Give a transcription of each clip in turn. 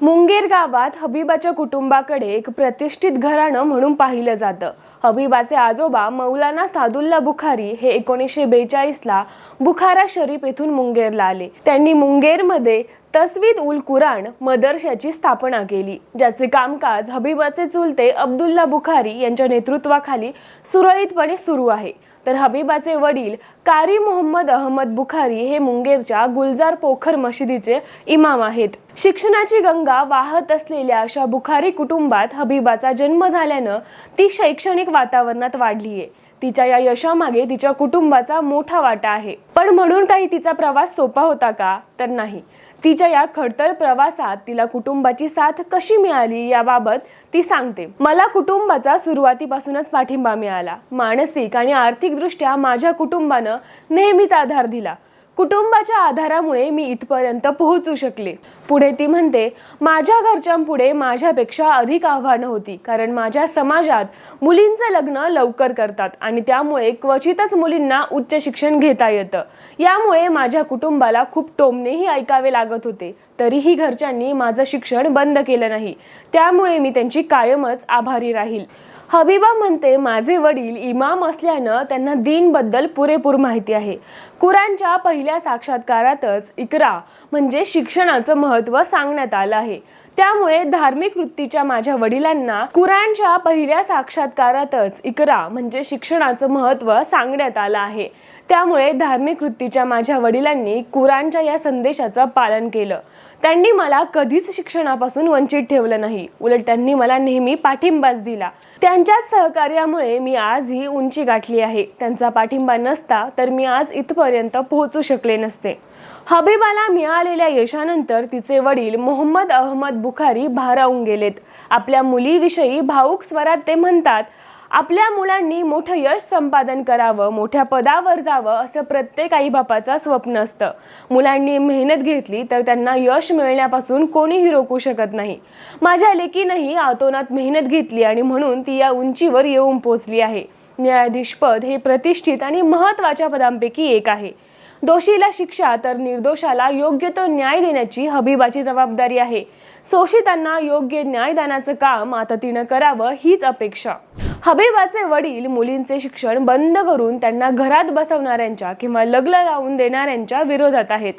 मुंगेर गावात हबीबाच्या कुटुंबाकडे एक प्रतिष्ठित घराणं म्हणून पाहिलं जातं. हबीबाचे आजोबा मौलाना सादुल्ला बुखारी हे एकोणीसशे बेचाळीसला बुखारा शरीफ येथून मुंगेरला आले. त्यांनी मुंगेरमध्ये तस्वीद उल कुराण मदरशाची स्थापना केली ज्याचे कामकाज हबीबाचे चुलते अब्दुल्ला बुखारी यांच्या नेतृत्वाखाली सुरळीतपणे सुरू आहे. तर हबीबाचे वडील कारी मोहम्मद अहमद बुखारी हे मुंगेरच्या गुलजार पोखर मशिदीचे इमाम आहेत. शिक्षणाची गंगा वाहत असलेल्या अशा बुखारी कुटुंबात हबीबाचा जन्म झाल्यानं ती शैक्षणिक वातावरणात वाढलीये तिच्या या यशामागे तिच्या कुटुंबाचा मोठा वाटा आहे. पण म्हणून काही तिचा प्रवास सोपा होता का? तर नाही. तिच्या या खडतर प्रवासात तिला कुटुंबाची साथ कशी मिळाली याबाबत ती सांगते. मला कुटुंबाचा सुरुवातीपासूनच पाठिंबा मिळाला. मानसिक आणि आर्थिकदृष्ट्या माझ्या कुटुंबानं नेहमीच आधार दिला. कुटुंबाच्या आधारामुळे मी इथपर्यंत पोहोचू शकले. पुढे ती म्हणते माझ्या घरच्यांपुढे माझ्यापेक्षा अधिक आव्हानं होती कारण माझ्या समाजात मुलींचं लग्न लवकर करतात आणि त्यामुळे क्वचितच मुलींना उच्च शिक्षण घेता येतं. यामुळे माझ्या कुटुंबाला खूप टोमणेही ऐकावे लागत होते. तरीही घरच्यांनी माझं शिक्षण बंद केलं नाही. त्यामुळे मी त्यांची कायमच आभारी राहील. हबीबा म्हणते माझे वडील इमाम असल्यानं त्यांना दीनबद्दल पुरेपूर माहिती आहे. कुराणच्या पहिल्या साक्षात्कारातच इकरा म्हणजे शिक्षणाचं महत्त्व सांगण्यात आलं आहे. त्यामुळे धार्मिक वृत्तीच्या माझ्या वडिलांना कुराणच्या पहिल्या साक्षात्कारातच इकरा म्हणजे शिक्षणाचं महत्त्व सांगण्यात आलं आहे. त्यामुळे धार्मिक वृत्तीच्या माझ्या वडिलांनी कुराणच्या या संदेशाचं पालन केलं. त्यांनी मला कधीच शिक्षणापासून वंचित ठेवलं नाही. उलट त्यांनी मला नेहमी पाठिंबाच दिला. त्यांच्याच सहकार्यामुळे मी आज ही उंची गाठली आहे. त्यांचा पाठिंबा नसता तर मी आज इथपर्यंत पोहोचू शकले नसते. हबीबाला मिळालेल्या यशानंतर तिचे वडील मोहम्मद अहमद बुखारी भारावून गेलेत. आपल्या मुलीविषयी भाऊक स्वरात ते म्हणतात आपल्या मुलांनी मोठं यश संपादन करावं मोठ्या पदावर जावं असं प्रत्येक आईबापाचं स्वप्न असतं. मुलांनी मेहनत घेतली तर त्यांना यश मिळण्यापासून कोणीही रोखू शकत नाही. माझ्या लेकीनंही आतोनात मेहनत घेतली आणि म्हणून ती या उंचीवर येऊन पोचली आहे. न्यायाधीशपद हे प्रतिष्ठित आणि महत्त्वाच्या पदांपैकी एक आहे. दोषीला शिक्षा तर निर्दोषाला योग्य तो न्याय देण्याची हबीबाची जबाबदारी आहे. शोषितांना योग्य न्यायदानाचं काम आता तिनं करावं हीच अपेक्षा. हबीबाचे वडील मुलींचे शिक्षण बंद करून त्यांना घरात बसवणाऱ्यांच्या किंवा लग्न लावून देणाऱ्यांच्या विरोधात आहेत.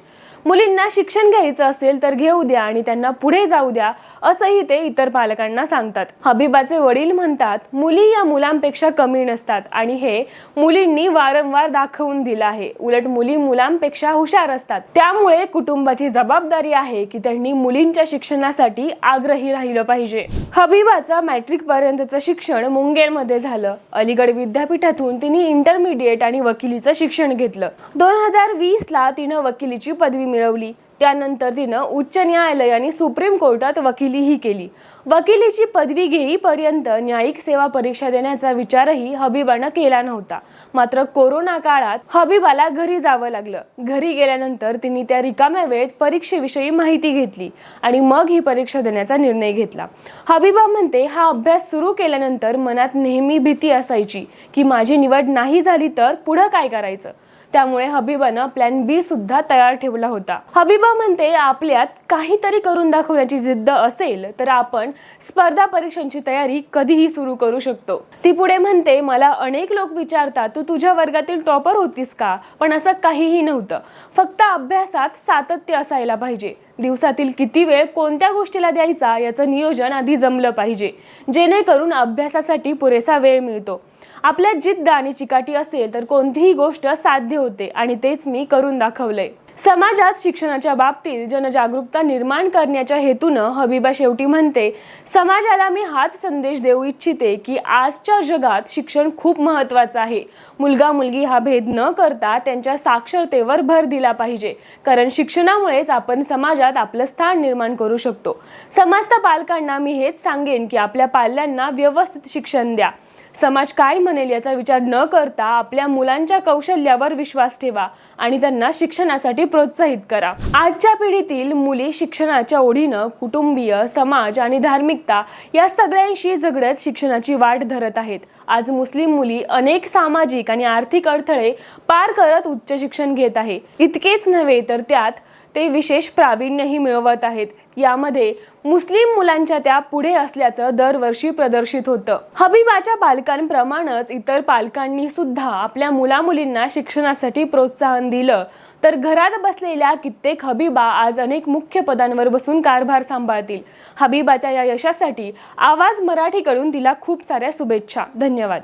मुलींना शिक्षण घ्यायचं असेल तर घेऊ द्या आणि त्यांना पुढे जाऊ द्या असंही ते इतर पालकांना सांगतात. हबीबाचे वडील म्हणतात मुली या मुलांपेक्षा कमी नसतात आणि हे मुलींनी वारंवार दाखवून दिलं आहे. उलट मुली मुलांपेक्षा हुशार असतात. त्यामुळे कुटुंबाची जबाबदारी आहे की त्यांनी मुलींच्या शिक्षणासाठी आग्रही राहिलं पाहिजे. हबीबाचं मॅट्रिक पर्यंतचं शिक्षण मुंगेरमध्ये झालं. अलीगड विद्यापीठातून तिने इंटरमिडिएट आणि वकिलीचं शिक्षण घेतलं. दोन हजार वीस ला तिनं वकिलीची पदवी मिळवली. त्यानंतर तिनं उच्च न्यायालय आणि सुप्रीम कोर्टात वकिलीही केली. वकिलीची पदवी घेईपर्यंत न्यायिक सेवा परीक्षा देण्याचा विचारही हबीबानं केला नव्हता. मात्र कोरोना काळात हबीबाला घरी जावं लागलं. घरी गेल्यानंतर तिने त्या रिकाम्या वेळेत परीक्षेविषयी माहिती घेतली आणि मग ही परीक्षा देण्याचा निर्णय घेतला. हबीबा म्हणते हा अभ्यास सुरू केल्यानंतर मनात नेहमी भीती असायची की माझी निवड नाही झाली तर पुढं काय करायचं? त्यामुळे हबीबानं प्लॅन बी सुद्धा तयार ठेवला होता. हबीबा म्हणते आपल्यात काहीतरी करून दाखवण्याची जिद्द असेल तर आपण स्पर्धा परीक्षांची तयारी कधीही सुरू करू शकतो. ती पुढे म्हणते मला अनेक लोक विचारतात तू तुझ्या वर्गातील टॉपर होतीस का? पण असं काहीही नव्हतं. फक्त अभ्यासात सातत्य असायला पाहिजे. दिवसातील किती वेळ कोणत्या गोष्टीला द्यायचा याचं नियोजन आधी जमलं पाहिजे. जेणेकरून अभ्यासासाठी पुरेसा वेळ मिळतो. आपल्यात जिद्द आणि चिकाटी असेल तर कोणतीही गोष्ट साध्य होते आणि तेच मी करून दाखवलंय. समाजात शिक्षणाच्या बाबतीत जनजागरूकता निर्माण करण्याच्या हेतूनं हबीबा शेवटी म्हणते समाजाला मी हाच संदेश देऊ इच्छिते की आजच्या जगात शिक्षण खूप महत्त्वाचं आहे. मुलगा मुलगी हा भेद न करता त्यांच्या साक्षरतेवर भर दिला पाहिजे. कारण शिक्षणामुळेच आपण समाजात आपलं स्थान निर्माण करू शकतो. समस्त पालकांना मी हेच सांगेन की आपल्या पाल्यांना व्यवस्थित शिक्षण द्या. समाज काय म्हणेल याचा विचार न करता आपल्या मुलांच्या कौशल्यावर विश्वास ठेवा आणि त्यांना शिक्षणासाठी प्रोत्साहित करा. आजच्या पिढीतील मुली शिक्षणाच्या ओढीनं कुटुंबीय समाज आणि धार्मिकता या सगळ्यांशी झगडत शिक्षणाची वाट धरत आहेत. आज मुस्लिम मुली अनेक सामाजिक आणि आर्थिक अडथळे पार करत उच्च शिक्षण घेत आहे. इतकेच नव्हे तर त्यात ते विशेष प्रावीण्यही मिळवत आहेत. यामध्ये मुस्लिम मुलांच्या त्या पुढे असल्याचं दरवर्षी प्रदर्शित होतं. हबीबाच्या पालकांप्रमाणेच इतर पालकांनी सुद्धा आपल्या मुलामुलींना शिक्षणासाठी प्रोत्साहन दिलं. तर घरात बसलेल्या कित्येक हबीबा आज अनेक मुख्य पदांवर बसून कारभार सांभाळतील. हबीबाच्या या यशासाठी आवाज मराठीकडून तिला खूप साऱ्या शुभेच्छा. धन्यवाद.